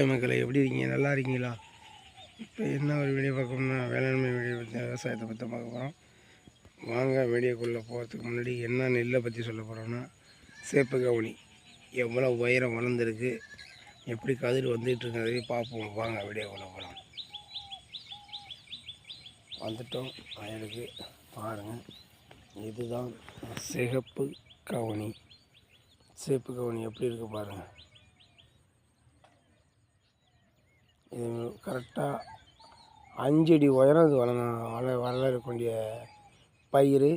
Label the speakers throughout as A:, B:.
A: மக்களை எப்படி இருக்கீங்க? நல்லா இருக்கீங்களா? இப்போ என்ன ஒரு வீடியோ பார்க்கணும்னா வேளாண்மை வீடியோ பற்றி விவசாயத்தை பற்றி பார்க்க போகிறோம் வாங்க வீடியோக்குள்ளே போகிறதுக்கு முன்னாடி என்ன நெல்லை பற்றி சொல்ல போகிறோம்னா சேப்பு கவுனி. எவ்வளோ உயரம் வளர்ந்துருக்கு எப்படி கதிர் வந்துகிட்டு இருக்கிறதே பார்ப்போம். வாங்க வீடியோக்குள்ளே போகலாம் வந்துட்டோம். வயலுக்கு பாருங்கள் இதுதான் சிகப்பு கவுனி. சேப்பு கவுனி எப்படி இருக்குது பாருங்கள் இது கரெக்டாக அஞ்சடி உயரம் இது வளர வள வளரக்கூடிய பயிர்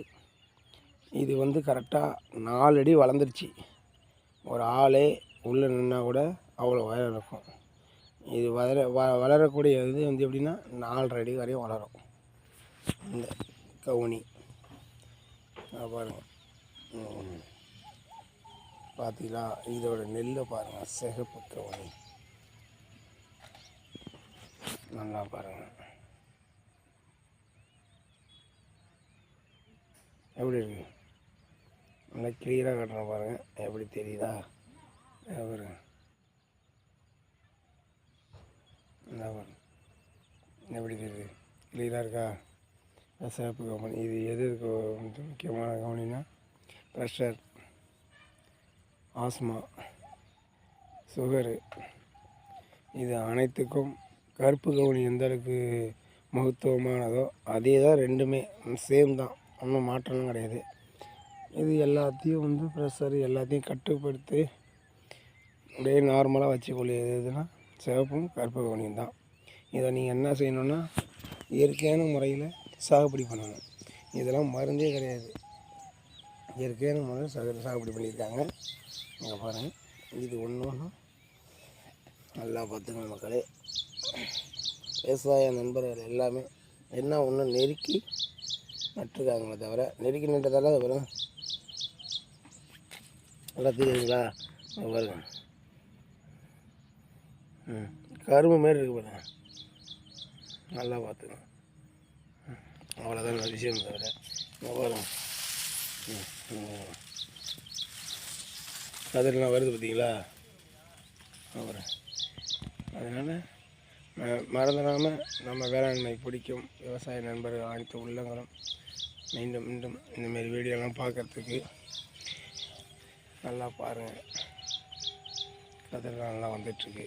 A: இது வந்து கரெக்டாக நாலு அடி வளர்ந்துருச்சு. ஒரு ஆளே உள்ளே நின்னால் கூட அவ்வளோ உயரம் இருக்கும். இது வளர வ வளரக்கூடிய இது வந்து எப்படின்னா நாலரை அடி வரையும் வளரும். இந்த கவுனி. பாருங்கள் பார்த்தீங்களா இதோட நெல்லை பாருங்கள் சிகப்பு கவுனி. நல்லா பாருங்கள் எப்படி இருக்கு? நல்லா கிளியராக கட்டுறேன் பாருங்கள் எப்படி தெரியுதா? பாருங்க. பாருங்க. எப்படி தெரியுது? கிளியராக இருக்கா? சிறப்பு கவனி இது எது இருக்கு? முக்கியமான கவனினா ப்ரெஷர் ஆஸ்மா சுகரு இது அனைத்துக்கும் கருப்பு கவுனி எந்த அளவுக்கு மகத்துவமானதோ அதே தான் ரெண்டுமே. சேம் தான். ஒன்றும் மாற்றம்லாம் கிடையாது. இது எல்லாத்தையும் வந்து ப்ரெஷர் எல்லாத்தையும் கட்டுப்படுத்தி அப்படியே நார்மலாக வச்சுக்கொள்ளியது எதுனா சிவப்பும் கருப்பு கவுனியும் தான். இதை நீங்கள் என்ன செய்யணும்னா இயற்கையான முறையில் சாகுபடி பண்ணணும். இதெல்லாம் மருந்தே கிடையாது. இயற்கையான முறையில் சாகுபடி பண்ணியிருக்காங்க. இங்கே பாருங்கள் இது ஒன்று ஒன்றும் நல்லா பார்த்துக்கணும் மக்களே. விவசாய நண்பர்கள் எல்லாமே என்ன ஒன்று நெருக்கி நட்டுருக்காங்களே தவிர நெருக்கி நட்டதால வரும். நல்லா தெரியுதுங்களா? இங்க பாருங்க. ம் கரும்பு மாரி இருக்கு பாருங்க. நல்லா பார்த்துக்கணும். ம், அவ்வளோதான் விஷயம் தவிர. இங்க பாருங்க. வருது பார்த்தீங்களா அப்புறம் அதனால் மறந்துடாமல் நம்ம வேளாண்மை பிடிக்கும். விவசாய நண்பர்கள் அனைத்து உள்ளங்களும் மீண்டும் மீண்டும் இந்தமாரி வீடியோலாம் பார்க்கறதுக்கு நல்லா பாருங்கள் கதிரெலாம் நல்லா வந்துட்டுருக்கு.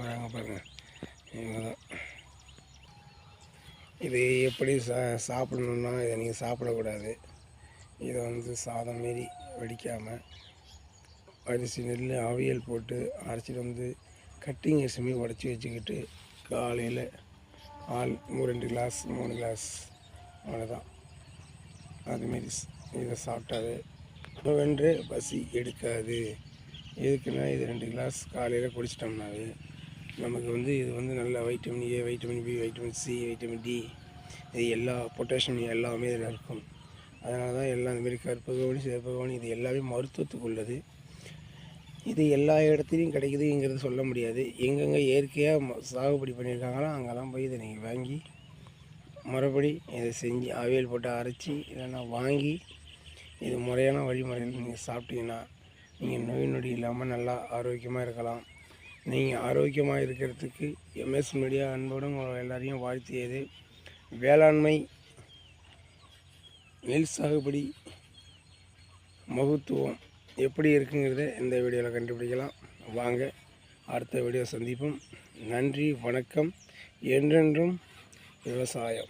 A: வராங்க பாருங்கள் இவங்க தான். இது எப்படி சா சாப்பிடணுன்னா இதை நீங்கள் சாப்பிடக்கூடாது. இதை வந்து சாதம் மாரி வெடிக்காமல் அரிசி நெல் அவியல் போட்டு அரைச்சிட்டு வந்து கட்டிங் அரிசி உடச்சி வச்சுக்கிட்டு காலையில் ஆள் ரெண்டு கிளாஸ் மூணு கிளாஸ் அவ்வளோதான் அதுமாரி இதை சாப்பிட்டாவே வென்று பசி எடுக்காது. எதுக்குன்னா இது ரெண்டு கிளாஸ் காலையில் குடிச்சிட்டோம்னாவே நமக்கு வந்து இது வந்து நல்ல vitamin A vitamin B vitamin C vitamin D இது எல்லா பொட்டாசியம் எல்லாமே இதில் இருக்கும். அதனால தான் எல்லாம் இந்தமாரி கற்பகவனி சிவப்பகவனி இது எல்லாமே மருத்துவத்துக்கு உள்ளது. இது எல்லா இடத்துலையும் கிடைக்குதுங்கிறது சொல்ல முடியாது. எங்கெங்கே இயற்கையாக ம- சாகுபடி பண்ணியிருக்காங்களோ அங்கெல்லாம் போய் இதை நீங்கள் வாங்கி மறுபடி இதை செஞ்சு அவியல் போட்டு அரைச்சி இல்லைன்னா வாங்கி இது முறையான வழிமுறையில் நீங்கள் சாப்பிட்டீங்கன்னா நீங்கள் நோய் நொடி இல்லாமல் நல்லா ஆரோக்கியமாக இருக்கலாம். நீங்கள் ஆரோக்கியமாக இருக்கிறதுக்கு எம்எஸ் மீடியா அன்போடு உங்களை எல்லாரையும் வாழ்த்தியது வேளாண்மை நெல் சாகுபடி மகத்துவம். எப்படி இருக்குங்கிறத இந்த வீடியோவில் கண்டுபிடிக்கலாம். வாங்க அடுத்த வீடியோ சந்திப்போம். நன்றி வணக்கம். என்றென்றும் விவசாயம்.